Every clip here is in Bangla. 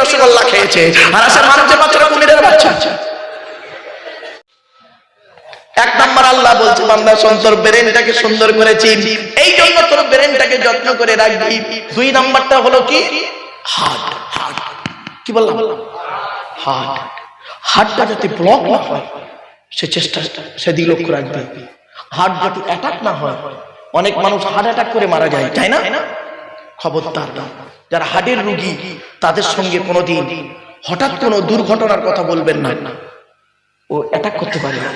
রসগোল্লা খেয়েছে। আর আসে মানুষ যে বাচ্চারা কুমিরের বাচ্চা। এক নাম্বার আল্লাহ বলছে, বান্দা সুন্দর ব্রেনটাকে সুন্দর করেছি। এই জন্য তোর ব্রেনটাকে যত্ন করে রাখবি। দুই নাম্বারটা হলো কি? হার্ট। হার্ট কি বললাম? হার্ট। হার্টটা যাতে ব্লক না হয়, সে চেষ্টা, সেদিকে লক্ষ্য রাখবে। হার্ট যাতে অ্যাটাক না হয়, অনেক মানুষ হার্ট অ্যাটাক করে মারা যায়, তাই না? খবরদার। না যারা হার্টের রুগী, তাদের সঙ্গে কোনোদিন হঠাৎ কোনো দুর্ঘটনার কথা বলবেন না। ও অ্যাটাক করতে পারে না।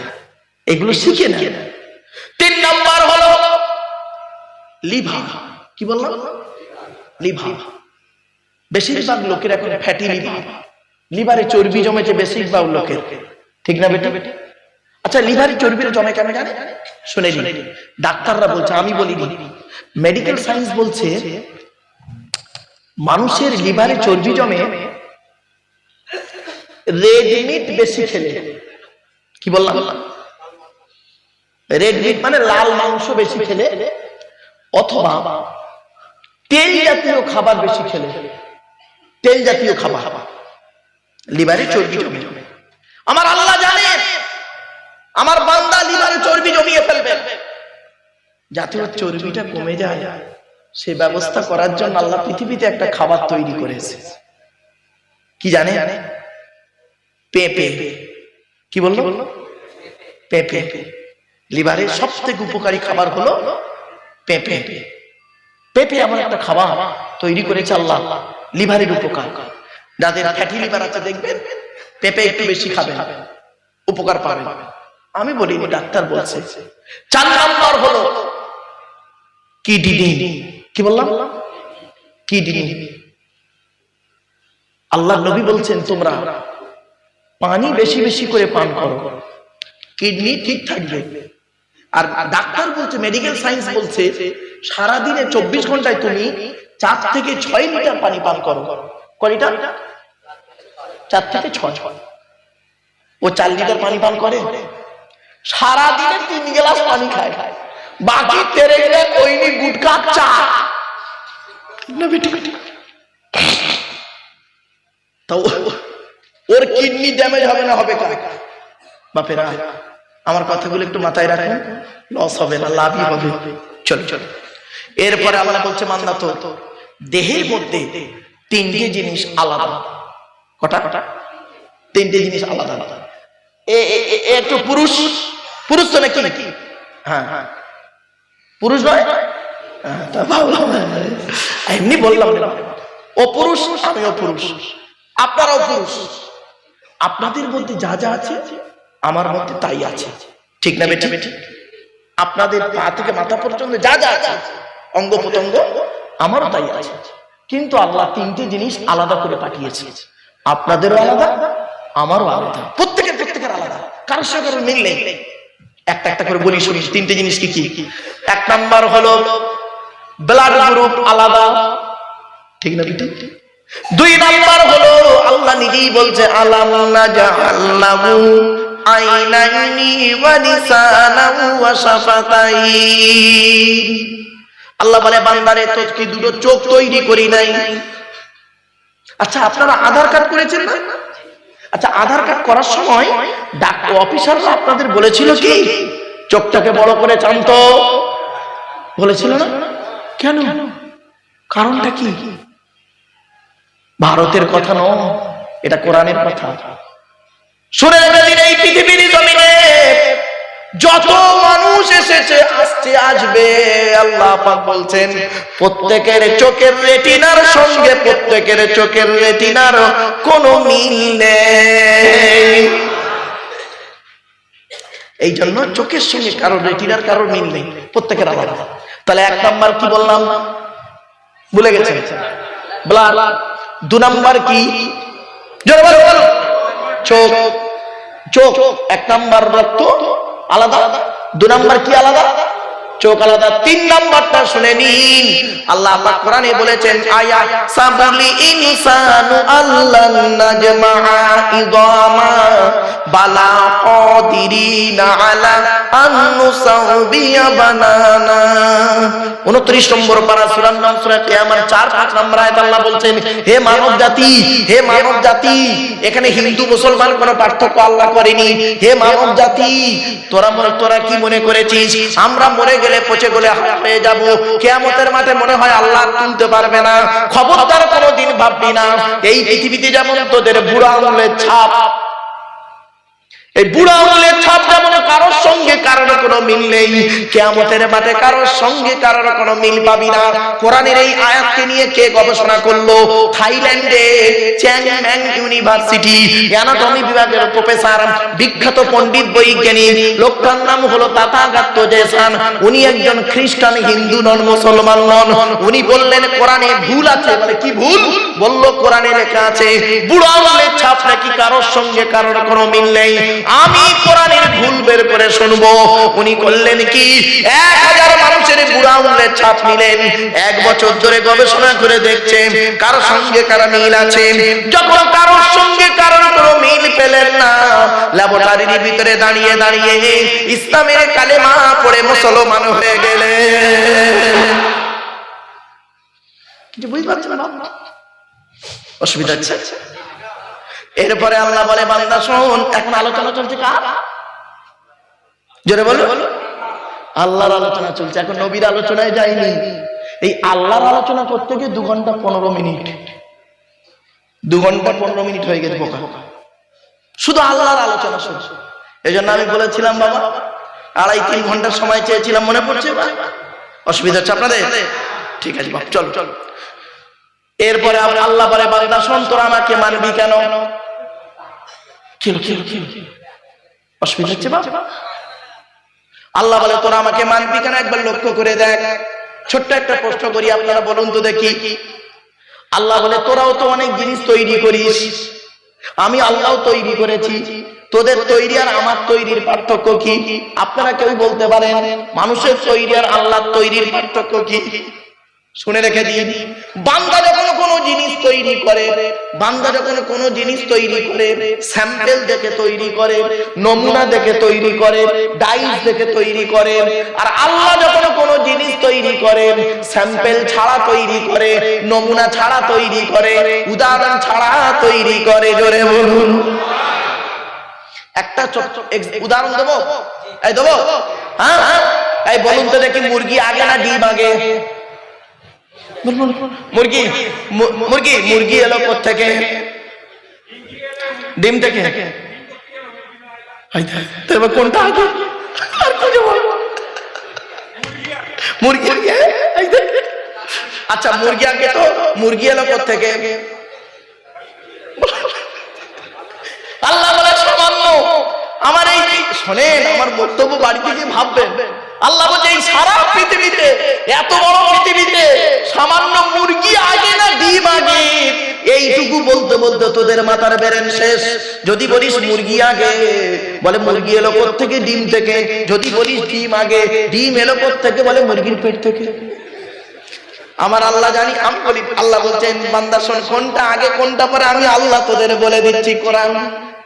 এগুলো শিখে না তিন নাম্বার হলো লিভার কি বললাম? লিভার বেশিরভাগ লোকের এখন ফ্যাটি লিভার লিভারে চর্বি জমেছে বেশিরভাগ লোকের। ঠিক না বেটা? আচ্ছা লিভারে চর্বিটা জমে কেন জানে? শুনে ডাক্তাররা বলছে, আমি বলিনি। মেডিকেল সায়েন্স বলছে মানুষের লিভারে চর্বি জমে রেড মিট বেশি খেলে। কি বললাম? রেড মিট মানে লাল মাংস বেশি খেলে অথবা তেল জাতীয় খাবার বেশি খেলে। তেল জাতীয় খাবার। লিভারে চর্বি জমে। আমার আল্লাহ জানে। আমার বান্দা লিভারে চর্বি জমিয়ে ফেলবে। যাতে চর্বিটা কমে যায়। সে ব্যবস্থা করার জন্য আল্লাহ পৃথিবীতে একটা খাবার তৈরি করেছে। কি জানে? পেঁপে। কি বলল? বলল পেঁপে। লিভারের সব থেকে উপকারী খাবার হলো পেঁপে। পেঁপে এমন একটা খাবার তৈরি করেছে আল্লাহ। লিভারের উপকার। যাদের ফ্যাটি লিভার আছে, দেখবেন পেঁপে একটু বেশি খাবেন। উপকার পাবেন। আমি বলিনি, ডাক্তার বলছে। চার নাম্বার হলো কিডনি। কি বললাম? কিডনি আল্লাহ নবী বলছেন তোমরা পানি বেশি বেশি করে পান করো। কিডনি ঠিক থাকবে। আর ডাক্তার বলছে মেডিকেল সায়েন্স বলছে, সারাদিনে চব্বিশ ঘন্টায় তুমি চার থেকে ছয় লিটার পানি পান করো। ক লিটার? চার থেকে ছয়। ও চার লিটার পানি পান করে। সারাদিনে তিন গ্লাস পানি খায় খায়। বেটি বেটি। তো ওর কিডনি ড্যামেজ হবে না হবে কার? বাপেরা আমার কথাগুলো একটু মাথায় রাখেন। লস হবে না লাভই হবে। চলো চলো। এরপরে আল্লাহ বলছে মান্না তো দেহের মধ্যে তিনটি জিনিস আলাদা। কটা? কটা তিনটে জিনিস আলাদা। আলাদা এ একটু পুরুষ। পুরুষ তো নাকি নাকি? হ্যাঁ হ্যাঁ। পুরুষ নয়? এমনি বললাম না। ও পুরুষ, আমিও পুরুষ। আপনারাও পুরুষ। আপনাদের মধ্যে যা যা আছে, আমার মধ্যে তাই আছে। ঠিক না বেটি? বেটি আপনাদের পা থেকে মাথা পর্যন্ত যা যা আছে, অঙ্গ প্রত্যঙ্গ, আমারও তাই আছে। কিন্তু আল্লাহ তিনটি জিনিস আলাদা করে পাঠিয়েছে। আপনাদেরও আলাদা, আমারও আলাদা। প্রত্যেকের প্রত্যেকের আলাদা। কারোর সঙ্গে মিল নেই। একটা একটা করে বলি শুনি তিনটে জিনিস কি কি? এক নাম্বার হলো ব্লাড গ্রুপ আলাদা। ঠিক না বেটি দুই নাম্বার হলো আল্লাহ নিজেই বলছে আলাম নাজাআল্লাহু আইনাইনি ওয়া লিসানান ওয়া শাফাতাইন। আল্লাহ বলে বান্দারে তো কি দুটো চোখ তৈরি করি নাই? আচ্ছা আপনারা আধার কার্ড করেছেন না? আচ্ছা আধার কার্ড করার সময় ডাক্তার অফিসাররা আপনাদের বলেছিল কি? চোখটাকে বড় করে চান্ত। বলেছিল না? কেন? কারণটা কি? ভারতের কথা নয়, এটা কোরআনের কথা। শুনে এই পৃথিবীর জমিনে। যত মানুষ এসেছে, আসছে, আসবে, আল্লাহ পাক বলছেন, প্রত্যেকের চোখের রেটিনার সঙ্গে প্রত্যেকের চোখের রেটিনার কোনো মিল নেই। এই জন্য চোখের সঙ্গে কারও রেটিনার, কারও মিল নেই, প্রত্যেকের আলাদা। তাহলে এক নাম্বার কি বললাম? ভুলে গেছে ব্লাড। দু নাম্বার কি। চোখ। চোখ। এক নাম্বার রক্ত। আলাদা? দু নাম্বার কি আলাদা? চোখ আলাদা, তিন নাম্বারটা শুনে নিন। আল্লাহ পাক কোরআনে বলেছেন, আয়া সাবুলি ইনসানু আল্লাহ নাজমা ইদামা বালা কাদিরিনা আলা আন নুসাবিয়া বানানা। 29 নম্বর নাম সূরা কিয়ামার 4 5 নম্বর আল্লাহ বলছেন, হে মানব জাতি হে মানব জাতি এখানে হিন্দু, মুসলমান কোনো পার্থক্য আল্লাহ করেনি। হে মানব জাতি তোরা তোরা কি মনে করেছিস? আমরা মরে গেলে পচে গেলে হয়ে যাব। কেয়ামতের মাঠে মনে হয় আল্লাহ তুলতে পারবে না। খবরদার কোনোদিন ভাববি না। এই পৃথিবীতে যেমন তোদের বুড়া আঙুলের ছাপ এই বুড়া আঙুলের ছাপ যেমন কারোর সঙ্গে কারোর কোনো মিল নেই, কেয়ামতের মাঠে কারোর সঙ্গে কারোর কোনো মিল পাবি না। কোরআনের এই আয়াতকে নিয়ে কে গবেষণা করল? থাইল্যান্ডে চ্যাংম্যাং ইউনিভার্সিটি অ্যানাটমি বিভাগের প্রফেসর, বিখ্যাত পণ্ডিত বৈজ্ঞানিক। লোকটার নাম হলো তাথাগাত্য জেসান। উনি একজন খ্রিস্টান, হিন্দু নন, মুসলমান নন। উনি বললেন, কোরআনে ভুল আছে। বলে, কি ভুল? বলল, কোরআনে লেখা আছে, বুড়ো আঙুলের ছাপ নাকি কারোর সঙ্গে কারোর কোনো মিল নেই। আমি কোরআনের ভুল বের করে শুনব। উনি করলেন কি? এক হাজার মানুষের বুড়া আঙুলের ছাপ নিলেন। এক বছর ধরে গবেষণা করে দেখছেন কারোর সঙ্গে কারও মিল আছে। যখন কারোর সঙ্গে কারোর কোনো মিল পেলেন না ল্যাবরেটরির ভিতরে দাঁড়িয়ে দাঁড়িয়ে ইসলামের কালেমা পড়ে মুসলমান হয়ে গেলেন। বুঝতে পারছেন অসুবিধা হচ্ছে? এরপরে আল্লাহ বলে বান্দা শোন এখন আলোচনা চলছে কার? জোরে বলো। আল্লাহর আলোচনা চলছে এখন নবীর আলোচনায় যায়নি এই আল্লাহর আলোচনা করতে গিয়ে দু ঘণ্টা পনেরো মিনিট। দু ঘণ্টা পনেরো মিনিট হয়ে গেছে বোকা। শুধু আল্লাহর আলোচনা শুনছো এই জন্য আমি বলেছিলাম বাবা আড়াই তিন ঘণ্টার সময় চেয়েছিলাম মনে পড়ছে? অসুবিধা হচ্ছে আপনাদের? ঠিক আছে বাপ চলো চলো। এরপরে আল্লাহ বলে, বান্দা, শোন, তোরা আমাকে মানবি কেন? আল্লাহ বলে, তোরা আমাকে মানবি কেন? একবার লক্ষ্য করে দেখ। ছোট্ট একটা প্রশ্ন করি, আপনারা বলুন তো দেখি। আল্লাহ বলে, তোরাও তো অনেক জিনিস তৈরি করিস। আমি আল্লাহ তৈরি করেছি। তোদের তৈরি আর আমার তৈরির পার্থক্য কি? আপনারা কেউ বলতে পারেন, মানুষের তৈরি আর আল্লাহর তৈরির পার্থক্য কি? শুনে রেখে দিন। বান্দা যখন কোনো জিনিস তৈরি করে, বান্দা যখন কোনো জিনিস তৈরি করে, স্যাম্পেল দেখে তৈরি করে, নমুনা দেখে তৈরি করে, ডাইস দেখে তৈরি করে, আর আল্লাহ যখন কোনো জিনিস তৈরি করে, স্যাম্পেল ছাড়া তৈরি করে, নমুনা ছাড়া তৈরি করে, উদাহরণ ছাড়া তৈরি করে, জোরে বলুন। একটা উদাহরণ দেবো? এই দেবো? হ্যাঁ? এই বলুন তো দেখি মুরগি আগে না ডিম আগে? মুরগি মুরগি এলো থেকে ডিম থেকে? হাই, কোনটা। আচ্ছা মুরগি আগে তো মুরগি এলো থেকে আল্লাহ বলে আমার এই শোনেন আমার বক্তব্য বাড়িতে গিয়ে ভাববেন। আল্লাহ বলছে, এই সারা পৃথিবীতে, এত বড় পৃথিবীতে সামান্য মুরগি আগে না ডিম আগে? এইটুকু বলতে বলতে তোদের মাথার বেরেন শেষ। যদি বলিস মুরগি আগে, বলে মুরগি এলো থেকে ডিম থেকে? যদি বলিস ডিম আগে, ডিম এলো থেকে বলে মুরগির পেট থেকে। আমার আল্লাহ জানি, আমি বলি, আল্লাহ বলছেন, বান্দা শোন, কোনটা আগে, কোনটা পরে? আমি আল্লাহ তোদের বলে দিচ্ছি কোরআন।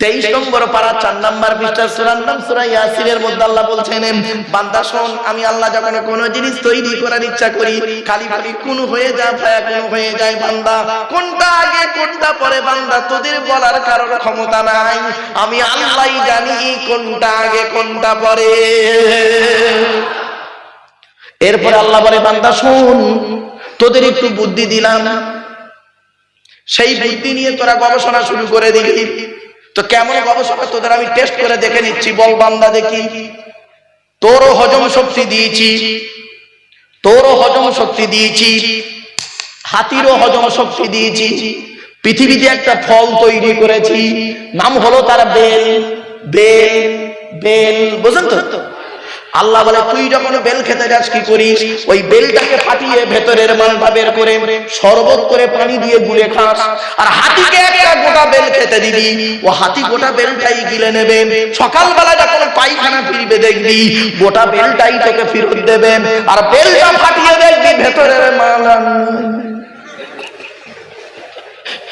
তেইশ নম্বর পারা চার নম্বর পৃষ্ঠা সুরার নাম সুরা ইয়াসিনের মধ্যে আল্লাহ বলছেন, বান্দা শোন, আমি আল্লাহ যখন কোন জিনিস তৈরি করার ইচ্ছা করি, খালি খালি কোন হয়ে যায়, ভায়া কোন হয়ে যায়, বান্দা। কোনটা আগে, কোনটা পরে, বান্দা, তোদের বলার কারোর ক্ষমতা নাই। আমি আল্লাহ জানি কোনটা আগে, কোনটা পরে। এরপরে আল্লাহ বলে, বান্দা শোন, তোদের একটু বুদ্ধি দিলাম। সেই বুদ্ধি নিয়ে তোরা গবেষণা শুরু করে দিলি। তো কেমন গবেষণা? তোদের আমি টেস্ট করে দেখে নিচ্ছি, বল বান্দা দেখি। তোরও হজম শক্তি দিয়েছি। তোরও হজম শক্তি দিয়েছি। হাতিরও হজম শক্তি দিয়েছি। পৃথিবীতে একটা ফল তৈরি করেছি। নাম হলো তার বেল। বেল বেল বুঝলেন তো? আল্লাহ বলে, তুই যখন বেল খেতে যাস কি করিস? ওই বেলটাকে ফাটিয়ে ভেতরের মালটা বের করে শরবত করে পানি দিয়ে গুলে খাস। আর হাতিকে একটা গোটা বেল খেতে দিবি। ও হাতি গোটা বেলটাই গিলে নেবে। সকালবেলা যখন পায়খানা ফিরবে দেখবি, গোটা বেলটাই তোকে ফেরত দেবে। আর বেলটা ফাটিয়ে দেখবি, ভেতরের মাল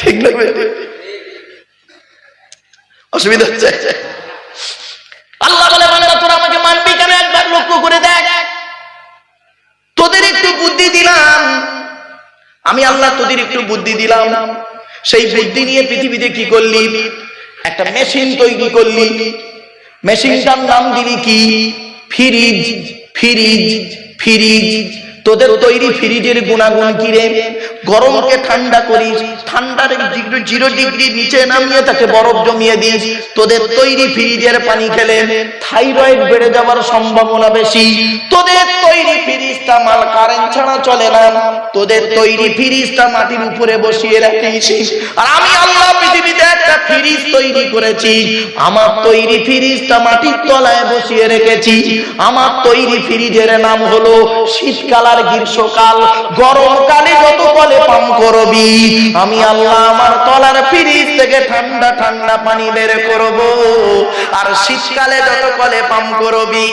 ঠিক বেটি? অসুবিধা হচ্ছে। আল্লাহ বলে, বান্দা, তোরা আমাকে বুদ্ধি দিলাম। সেই বুদ্ধি নিয়ে পৃথিবীতে কি করলি? একটা মেশিন তৈরি করলি। মেশিনটার নাম দিলি কি? ফ্রিজ ফ্রিজ ফ্রিজ তোদের তৈরি ফ্রিজের গুণাগুণ কি রে? গরমকে ঠান্ডা করিস, ঠান্ডার জিরো ডিগ্রি নিচে নামিয়ে তাকে বরফ জমিয়ে দিস। তোদের তৈরি ফ্রিজের পানি খেলে থাইরয়েড বেড়ে যাওয়ার সম্ভাবনা বেশি। তোদের তৈরি ফ্রিজটা মাল কারেন্ট ছাড়া চলে না। তোদের তৈরি ফ্রিজটা মাটির উপরে বসিয়ে রাখিস। আর আমি আল্লাহ পৃথিবীতে একটা ফ্রিজ তৈরি করেছি। আমার তৈরি ফ্রিজটা মাটির তলায় বসিয়ে রেখেছি। আমার তৈরি ফ্রিজের নাম হলো শীতকাল আর গ্রীষ্মকাল গরমকালে যত কলে পাম করবি, আমি আল্লাহ আমার তলার ফ্রিজ থেকে ঠান্ডা ঠান্ডা পানি বের করব। আর শীতকালে যত কলে পাম করবি,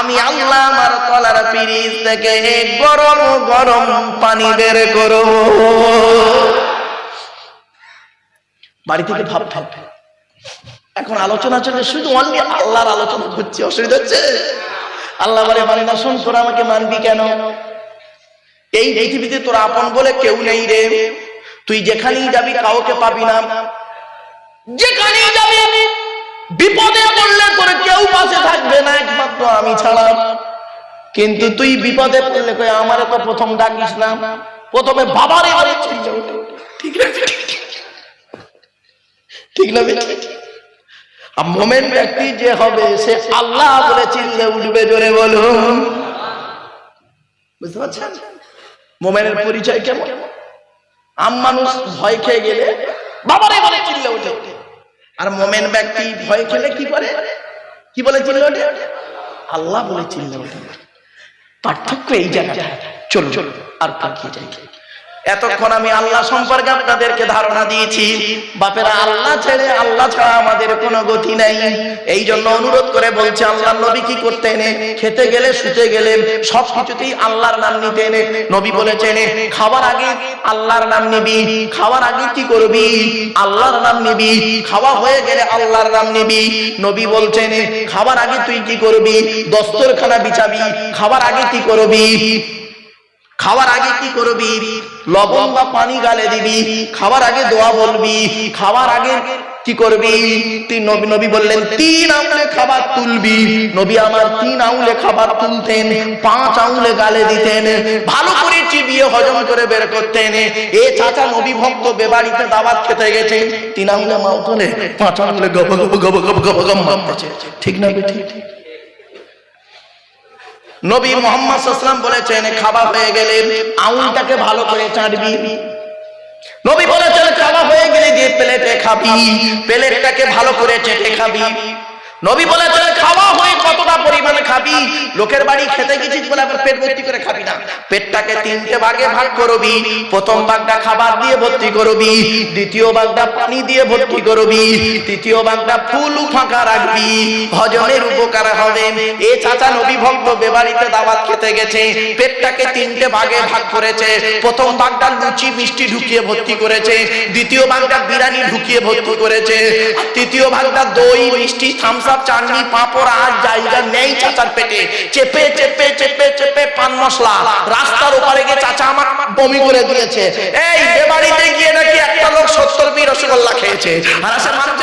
আমি আল্লাহ আমার তলার ফ্রিজ থেকে গরম গরম পানি বের করব। বাড়ি থেকে ভাব ভাব এখন আলোচনা চলে শুধু অনলি আল্লাহর আলোচনা হচ্ছে, অসুবিধা হচ্ছে? আল্লাহ বলে না শোন, তোরা আমাকে মানবি কেন? এই পৃথিবীতে তোর আপন বলে কেউ নেই রে। তুই যেখানেই যাবি কাউকে পাবি না। যেখানেই যাবি, বিপদে পড়লে তোর কেউ পাশে থাকবে না, একমাত্র আমি ছাড়া। কিন্তু তুই বিপদে পড়লে কই আমারে তো প্রথম ডাকিস না। প্রথমে বাবারে ওঠে। ঠিক না ঠিক না? আর মোমেন ব্যক্তি যে হবে, সে আল্লাহ বলে চিল্লে উঠবে জোরে বলুন। বুঝতে পারছেন? মোমেনের পরিচয় কেমন? আম মানুষ ভয় খেয়ে গেলে বাবারে বলে চিল্লে ওঠে। আর মোমেন ব্যক্তি ভয় খেলে কি করে? কি বলে চিল্লে ওঠে? আল্লাহ বলে চিল্লে ওঠে। পার্থক্য এই জায়গাটা চলো চলো আর পাকিয়ে যাই। এতক্ষণ আমি আল্লাহ সম্পর্কে আপনাদেরকে ধারণা দিয়েছি। বাপেরা, আল্লাহ ছেড়ে আল্লাহ ছাড়া আমাদের কোনো গতি নাই। এই জন্য অনুরোধ করে বলছে, আল্লাহ নবী কি করতে করতেন খেতে গেলে, শুতে গেলে সব কিছুতেই আল্লাহর নাম নিতেন নবী বলেছেন খাবার আগে আল্লাহর নাম নিবি। খাওয়ার আগে কি করবি? আল্লাহর নাম নিবি। খাওয়া হয়ে গেলে আল্লাহর নাম নিবি। নবী বলছেন খাবার আগে তুই কি করবি? দস্তরখানা বিছাবি। খাবার আগে কি করবি? খাওয়ার আগে কি করবি? লবণ বা পানি গালে দিবি। খাওয়ার আগে দোয়া বলবি। খাওয়ার আগে কি করবি? তুই নবী নবী বললেন, তিন আঙুলে খাবার তুলবি। নবী আমার তিন আঙুলে খাবার তুলতেন, পাঁচ আঙুলে গালে দিতেন। ভালো করে চিবিয়ে হজম করে বের করতেন। এ চাচা নবী ভক্ত বেবাড়িতে দাওয়াত খেতে গেছে তিন আঙুলে মাও তোলে, পাঁচ আঙুলে গব গব গব গব গব গব ঠিক না ঠিক ঠিক নবী মোহাম্মদ সাল্লাম বলেছেন খাওয়া হয়ে গেলে আউলটাকে ভালো করে চাটবি নবী বলেছেন খাওয়া হয়ে গেলে যে প্লেটে খাবি, প্লেটটাকে ভালো করে চেটে খাবি। নবী বলেছেন, খাওয়া হয়ে কতটা পরিমাণে খাবি? লোকের বাড়ি খেতে গেছিস বলে আবার পেট ভর্তি করে খাবি না। পেটটাকে তিনটে ভাগে ভাগ করবি। প্রথম ভাগটা খাবার দিয়ে ভর্তি করবি, দ্বিতীয় ভাগটা পানি দিয়ে ভর্তি করবি, তৃতীয় ভাগটা ফুল ফাঁকা রাখবি। হজমের উপকার হবে। এ চাচা নবী ভক্ত বেবাড়িতে দাওয়াত খেতে গেছে, পেটটাকে তিনটে ভাগে ভাগ করেছে। প্রথম ভাগটা লুচি, মিষ্টি ঢুকিয়ে ভর্তি করেছে, দ্বিতীয় ভাগটা বিরিয়ানি ঢুকিয়ে ভর্তি করেছে তৃতীয় ভাগটা দই, মিষ্টি, থামস আপ চাটনি পাঁপড় আর জায়গা নেই চাচার পেটে। চেপে চেপে চেপে চেপে পান মশলা। রাস্তার ওপারে গিয়ে চাচা আমার বমি করে দিয়েছে। এই বেবাড়িতে গিয়ে নাকি একটা লোক সত্তর পি রসগোল্লা খেয়েছে। আর আসে মানুষ